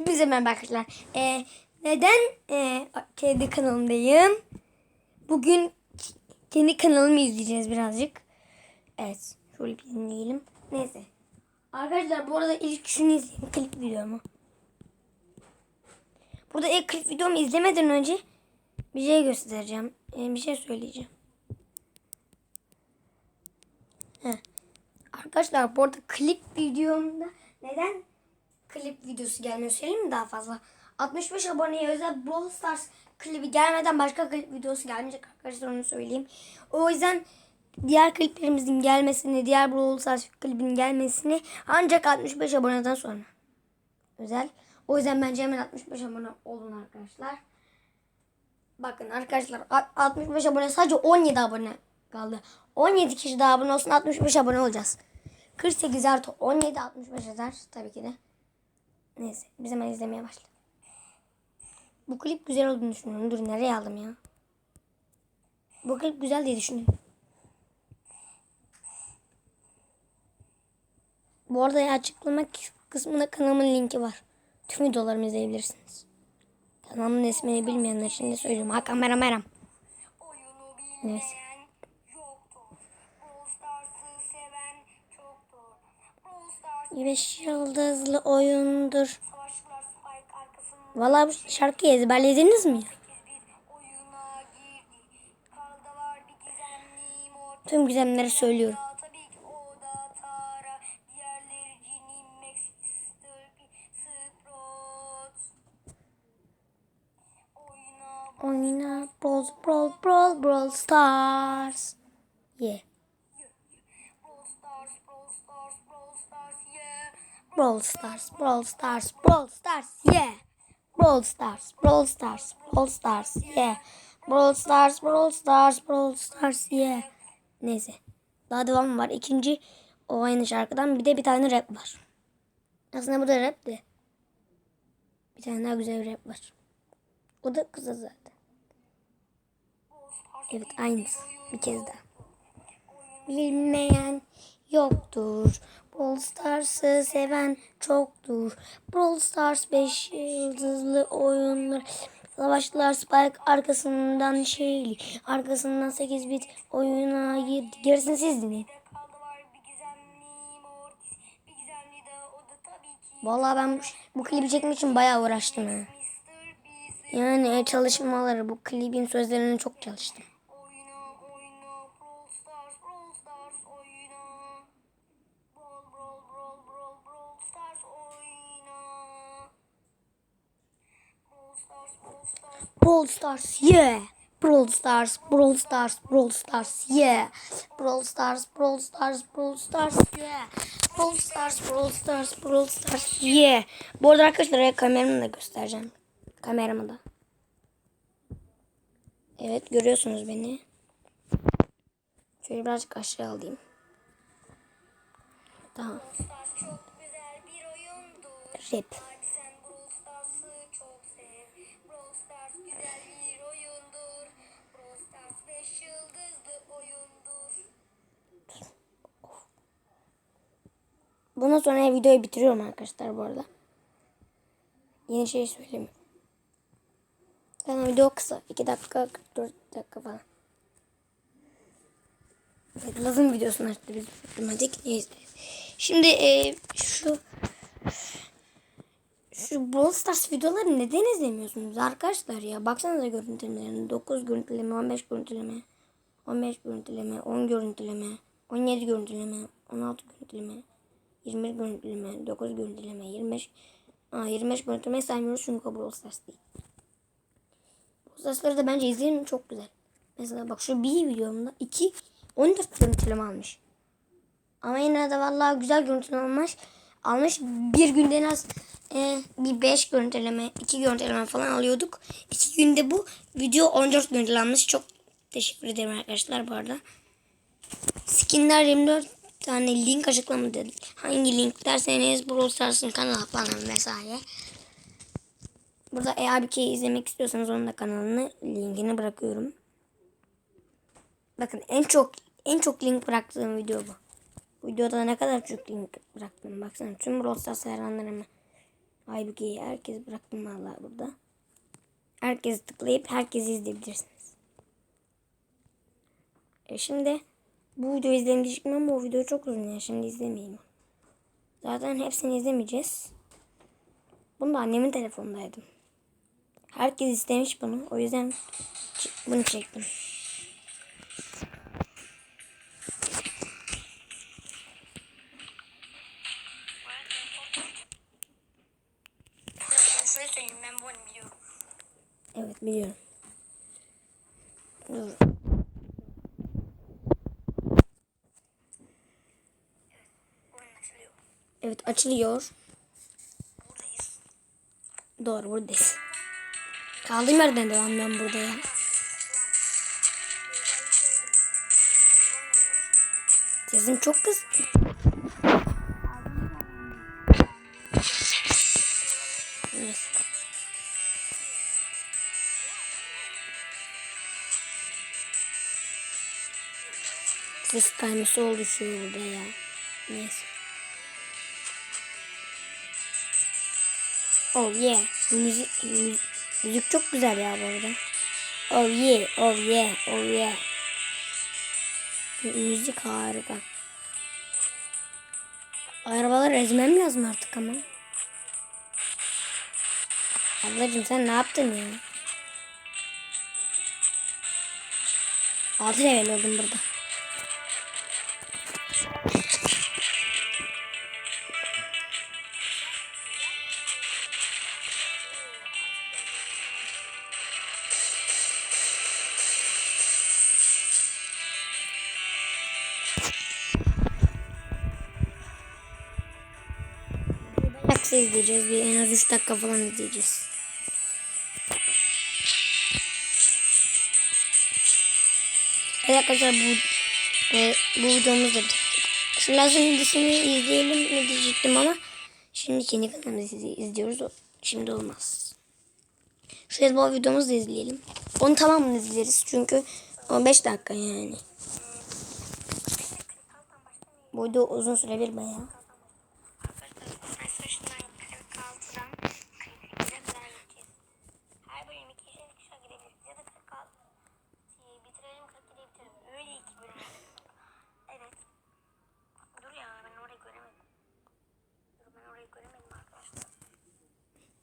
Hepinize merhaba arkadaşlar. Ee, neden e, kendi kanalımdayım? Bugün kendi kanalımı izleyeceğiz birazcık. Evet. Şöyle bir dinleyelim. Neyse. Arkadaşlar bu arada ilk şunu izleyin. Klip videomu. Burada ilk klip videomu izlemeden önce bir şey göstereceğim. Ee, bir şey söyleyeceğim. Heh. Arkadaşlar bu arada klip videomda neden klip videosu gelmiyor söyleyeyim mi daha fazla? 65 aboneye özel Brawl Stars klibi gelmeden başka klip videosu gelmeyecek arkadaşlar onu söyleyeyim. O yüzden diğer kliplerimizin gelmesini, diğer Brawl Stars klibinin gelmesini ancak 65 aboneden sonra özel. O yüzden bence hemen 65 abone olun arkadaşlar. Bakın arkadaşlar a- 65 abone sadece 17 abone kaldı. 17 kişi daha abone olsun 65 abone olacağız. 48 artı 17 65 eder tabii ki de. Neyse biz hemen izlemeye başlayalım. Bu klip güzel olduğunu düşünüyorum. Dur nereye aldım ya? Bu klip güzel diye düşünüyorum. Bu arada açıklama kısmında kanalımın linki var. Tüm videolarımı izleyebilirsiniz. Kanalımın ismini bilmeyenler için de söylüyorum. Hakan Meram Meram. Neyse. 5 yıldızlı oyundur. Valla bu şarkıyı ezberlediniz mi ya? 8 bir oyuna girdi. Kalda var bir gizemli mor. Tüm gizemleri söylüyorum. Oyna Brawl Brawl Brawl Brawl Stars. Yeah. Brawl Stars, Brawl Stars, Brawl Stars, yeah. Brawl Stars, Brawl Stars, Brawl Stars, yeah. Brawl Stars, Brawl Stars, Brawl Stars, yeah. Neyse. Daha devam var. İkinci o aynı şarkıdan bir de bir tane rap var. Aslında bu da rap de. Bir tane daha güzel bir rap var. O da kısa zaten. Evet aynısı. Bir kez daha. Bilmeyen yoktur. Brawl Stars'ı seven çoktur. Brawl Stars 5 yıldızlı oyunlar. Savaşçılar Spike arkasından şeyli. Arkasından 8 bit oyuna girdi. Gerisini siz dinleyin. Vallahi ben bu, klibi çekmek için bayağı uğraştım. Yani çalışmaları bu klibin sözlerini çok çalıştım. Brawl Stars yeah. Brawl Stars, Brawl Stars, Brawl Stars yeah. Brawl Stars, Brawl Stars, Brawl Stars yeah. Brawl Stars, Brawl Stars, Brawl Stars yeah. Bu arada arkadaşlar kameramı da göstereceğim. Kameramı da. Evet görüyorsunuz beni. Şöyle birazcık aşağı alayım. Tamam. Stars Bundan sonra videoyu bitiriyorum arkadaşlar bu arada. Yeni şey söylemiyorum. Yani video kısa. 2 dakika 44 dakika falan. Evet, Lazım videosunu açtı biz bitirmedik. Neyse. Şimdi e, şu şu Brawl Stars videoları neden izlemiyorsunuz arkadaşlar ya? Baksanıza görüntülemelerine. 9 görüntüleme, 15 görüntüleme, 15 görüntüleme, 10 görüntüleme, 17 görüntüleme, 16 görüntüleme, 21 görüntüleme, 9 görüntüleme, 25 Aa, 25 görüntüleme saymıyoruz çünkü o Brawl Stars değil. Brawl Stars'ları da bence izleyin çok güzel. Mesela bak şu bir videomda 2 14 görüntüleme almış. Ama yine de vallahi güzel görüntüleme almış. Almış bir günde en az e, bir 5 görüntüleme, 2 görüntüleme falan alıyorduk. 2 günde bu video 14 görüntüleme almış. Çok teşekkür ederim arkadaşlar bu arada. Skinler 24 tane link açıklamada. Hangi link derseniz Brawl Stars'ın kanalı falan vesaire. Burada eğer bir şey izlemek istiyorsanız onun da kanalını linkini bırakıyorum. Bakın en çok en çok link bıraktığım video bu. Bu videoda ne kadar çok link bıraktım baksana. Tüm Brawl Stars hayranlarıma Halbuki herkes bıraktım vallahi burada. Herkes tıklayıp herkesi izleyebilirsiniz. E şimdi bu videoyu izleyin diyecektim ama o video çok uzun ya. Şimdi izlemeyeyim. Zaten hepsini izlemeyeceğiz. Bunu da annemin telefonundaydım. Herkes istemiş bunu. O yüzden bunu çektim. Bu. Evet biliyorum. Dur. Oyun açılıyor. Evet açılıyor. Buradayız. Doğru buradayız. Kaldığım yerden devam ben burada ya. Çok kız. Neyse. Ses kayması oldu şu yolda ya. Neyse. Oh yeah. Müzik, müzik, müzik çok güzel ya bu arada. Oh yeah, oh yeah, oh yeah. Mü- Müzik harika. Arabalar ezmem lazım artık ama. Ablacım sen ne yaptın ya? Altı level oldum burada. Kısa izleyeceğiz. Bir en az 3 dakika falan izleyeceğiz. Evet arkadaşlar bu e, bu videomuz da. Şu lazım dizisini izleyelim mi diyecektim ama şimdi kendi kanalımızı iz- izliyoruz. O Şimdi olmaz. Şu ezbol videomuzu da izleyelim. Onu tamamını izleriz çünkü 15 dakika yani. Bu video uzun sürebilir bayağı. Arkadaşlar saçından 46'dan 48'e kadar gideceğiz. Her bölüm 2 kişi kişi gidebiliriz. Ya da 46 şey, bitirelim 47'ye bitirelim. Öyle iki bölüm. Evet. Dur ya ben orayı göremedim. Dur ben orayı göremedim arkadaşlar.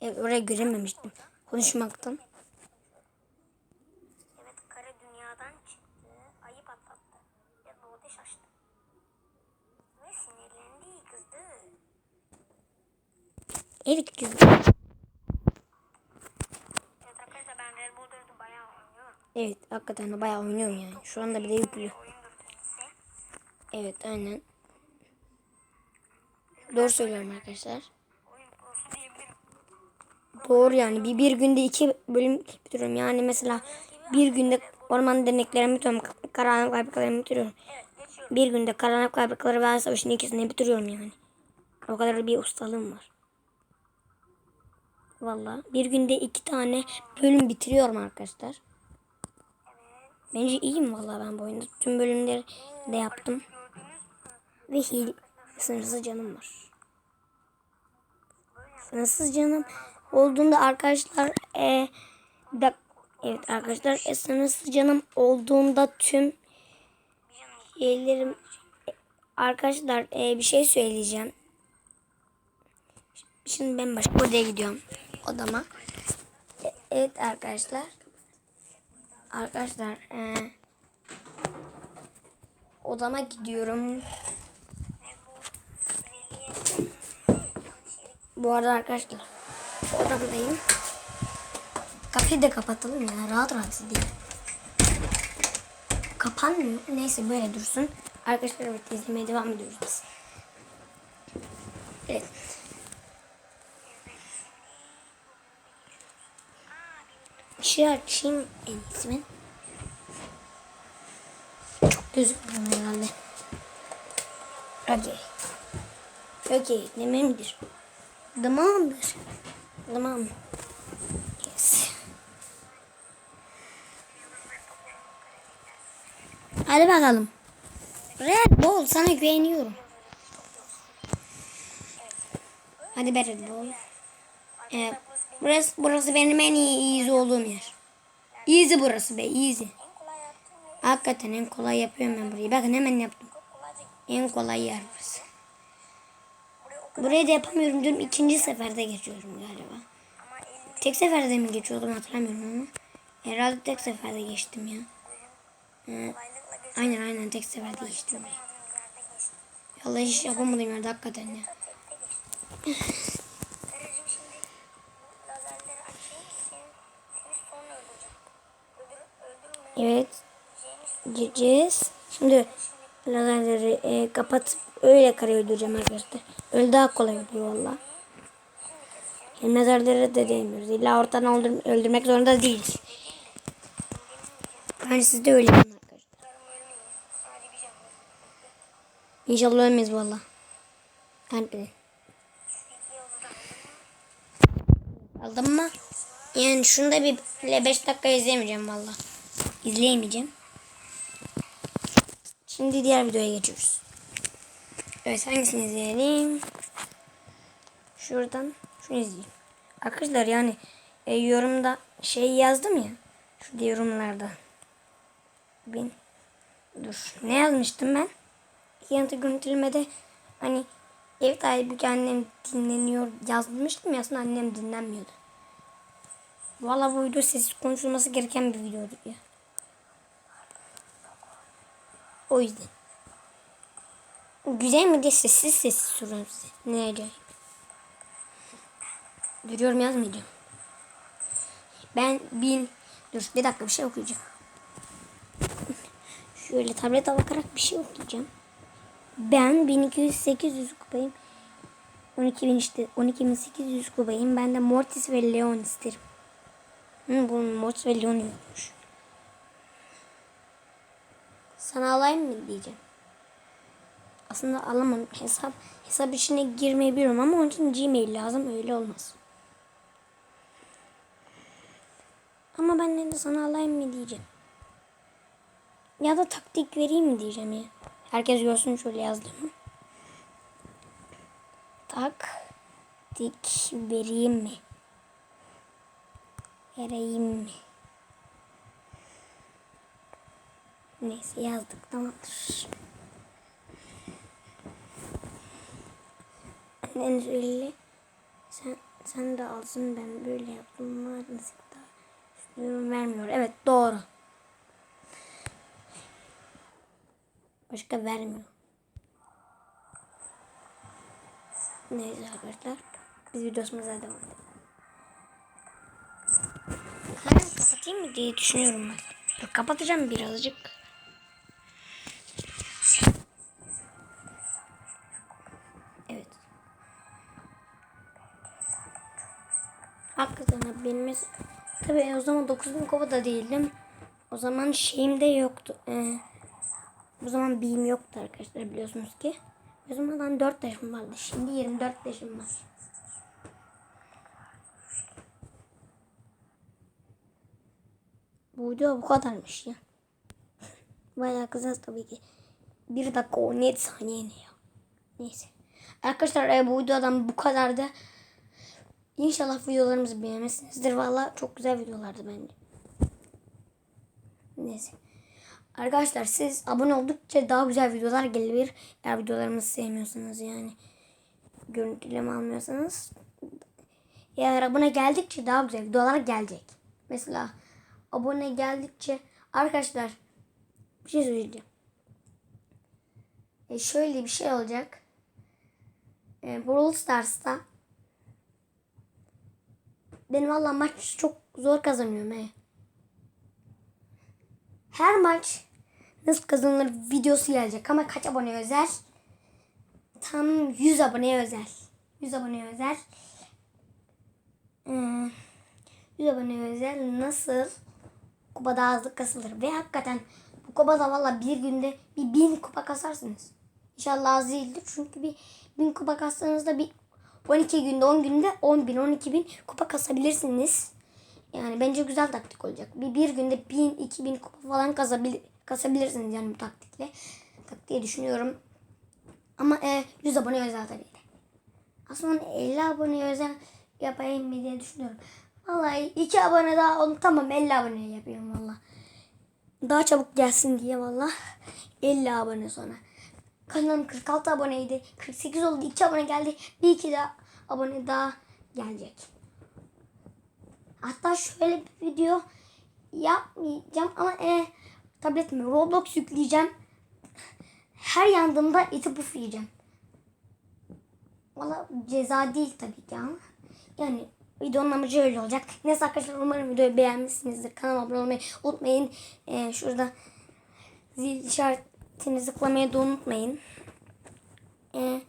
Evet, orayı görememiştim. Konuşmaktan. Evet kara dünyadan çıktı. Ayı patlattı. Ve doğdu şaştı. Ve sinirlendi kızdı. Evet güzel. Evet arkadaşlar ben Red Bull 4'ü bayağı oynuyorum. Evet hakikaten de bayağı oynuyorum yani. Şu anda bile yüklü. Evet aynen. Doğru söylüyorum arkadaşlar. Doğru yani bir, bir günde iki bölüm bitiriyorum. Yani mesela bir günde orman derneklerimi bitiriyorum. Karanlık fabrikalarımı bitiriyorum. Bir günde karanlık fabrikaları ve savaşın ikisini bitiriyorum yani. O kadar bir ustalığım var. Vallahi bir günde iki tane bölüm bitiriyorum arkadaşlar. Bence iyiyim vallahi ben bu oyunda. Tüm bölümleri de yaptım. Ve hil sınırsız canım var. Sınırsız canım olduğunda arkadaşlar e, dak- evet arkadaşlar e, sınırsız canım olduğunda tüm şeylerim e, arkadaşlar e, bir şey söyleyeceğim. Şimdi ben başka odaya gidiyorum odama. E, evet arkadaşlar. Arkadaşlar e, odama gidiyorum. Bu arada arkadaşlar odadayım. Kafeyi de kapatalım ya rahat rahat izleyelim. Kapanmıyor. Neyse böyle dursun. Arkadaşlar evet izlemeye devam ediyoruz biz. Evet. Işığı açayım en iyisi ben. Çok gözükmüyor herhalde. Okey. Okey dememdir. Tamamdır. Tamam. Yes. Hadi bakalım. Red Bull sana güveniyorum. Hadi be Red Bull. Ee, burası, burası benim en iyi easy olduğum yer. Easy burası be easy. Hakikaten en kolay yapıyorum ben burayı. Bakın hemen yaptım. En kolay yer burası. Burayı da yapamıyorum diyorum. ikinci seferde geçiyorum galiba. Tek seferde mi geçiyordum hatırlamıyorum ama. Herhalde tek seferde geçtim ya. Ee, aynen aynen tek seferde geçtim. Vallahi hiç yapamadım yerde hakikaten ya. Evet gireceğiz. Şimdi lazerleri e, kapatıp öyle karayı öldüreceğim arkadaşlar. Öyle daha kolay oluyor valla. Mezarları da değmiyoruz. İlla ortadan öldür- öldürmek zorunda değiliz. Yani siz de öyle arkadaşlar. İnşallah ölmeyiz valla. Aldım. Aldım mı? Yani şunu da bir 5 dakika izleyemeyeceğim valla. İzleyemeyeceğim. Şimdi diğer videoya geçiyoruz. Evet hangisini izleyelim? Şuradan şunu izleyeyim. Arkadaşlar yani e, yorumda şey yazdım ya. Şurada yorumlarda. Bin. Dur. Ne yazmıştım ben? Yanıtı görüntülemede hani ev sahibi annem dinleniyor yazmıştım ya aslında annem dinlenmiyordu. Valla bu video sessiz konuşulması gereken bir videodur ya. O yüzden. Güzel mi diye sessiz sessiz soruyorum size. Ne acayip. Duruyorum yazmayacağım. Ben bin... Dur bir dakika bir şey okuyacağım. Şöyle tablete bakarak bir şey okuyacağım. Ben 1200-800 kupayım. 12.000 işte 12.800 kupayım. Ben de Mortis ve Leon isterim. Hı, bunun Mortis ve Leon yokmuş. Sana alayım mı diyeceğim. Aslında alamam. Hesap hesap içine girmeyi biliyorum ama onun için Gmail lazım. Öyle olmaz. Ama ben ne de sana alayım mı diyeceğim. Ya da taktik vereyim mi diyeceğim ya. Herkes görsün şöyle yazdığımı. Taktik vereyim mi? Vereyim mi? Neyse yazdık tamamdır. Annen söyle. Sen, sen de alsın ben böyle yaptım. Var nasıl vermiyor. Evet doğru. Başka vermiyor. Neyse arkadaşlar. Biz videosumuza devam edelim. Hemen kapatayım mı diye düşünüyorum ben. Kapatacağım birazcık. Evet. Hakikaten benim Tabii o zaman 9000 kova da değildim. O zaman şeyim de yoktu. Ee, o zaman BİM yoktu arkadaşlar biliyorsunuz ki. O zaman ben 4 yaşım vardı. Şimdi 24 yaşım var. Bu video bu kadarmış ya. Bayağı kızarız tabii ki. 1 dakika 17 saniye ne ya. Neyse. Arkadaşlar e, bu videodan bu kadardı. İnşallah videolarımızı beğenmişsinizdir. Valla çok güzel videolardı bence. Neyse. Arkadaşlar siz abone oldukça daha güzel videolar gelir. Eğer videolarımızı sevmiyorsanız yani. Görüntüleme almıyorsanız. Eğer abone geldikçe daha güzel videolar gelecek. Mesela abone geldikçe arkadaşlar bir şey söyleyeceğim. E şöyle bir şey olacak. E, Brawl Stars'ta ben valla maç çok zor kazanıyorum he. Her maç nasıl kazanılır videosu gelecek ama kaç abone özel? Tam 100 aboneye özel. 100 aboneye özel. Ee, 100 aboneye özel nasıl kupa daha hızlı kasılır ve hakikaten bu kupada valla bir günde bir bin kupa kasarsınız. İnşallah az değildir çünkü bir bin kupa kassanızda bir 12 günde 10 günde 10 bin 12 bin kupa kasabilirsiniz. Yani bence güzel taktik olacak. Bir, bir günde 1000 2000 kupa falan kasabil, kasabilirsiniz yani bu taktikle. Taktiği düşünüyorum. Ama e, 100 abone özel tabii. de. Aslında 50 abone özel yapayım mı diye düşünüyorum. Vallahi 2 abone daha onu tamam 50 abone yapıyorum valla. Daha çabuk gelsin diye valla 50 abone sonra. Kanalım 46 aboneydi. 48 oldu. 2 abone geldi. Bir iki daha abone daha gelecek. Hatta şöyle bir video yapmayacağım ama e, tabletime Roblox yükleyeceğim. Her yandığımda iti puf yiyeceğim. Valla ceza değil tabii ki ama. Yani videonun amacı öyle olacak. Neyse arkadaşlar umarım videoyu beğenmişsinizdir. Kanalıma abone olmayı unutmayın. Ee, şurada zil işaretini zıplamayı da unutmayın. Ee,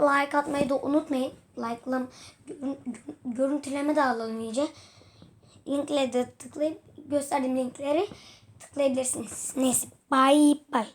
like atmayı da unutmayın. Like'lam görün- görün- görüntüleme de alalım iyice. Linkleri de tıklayıp gösterdiğim linkleri tıklayabilirsiniz. Neyse bye bye.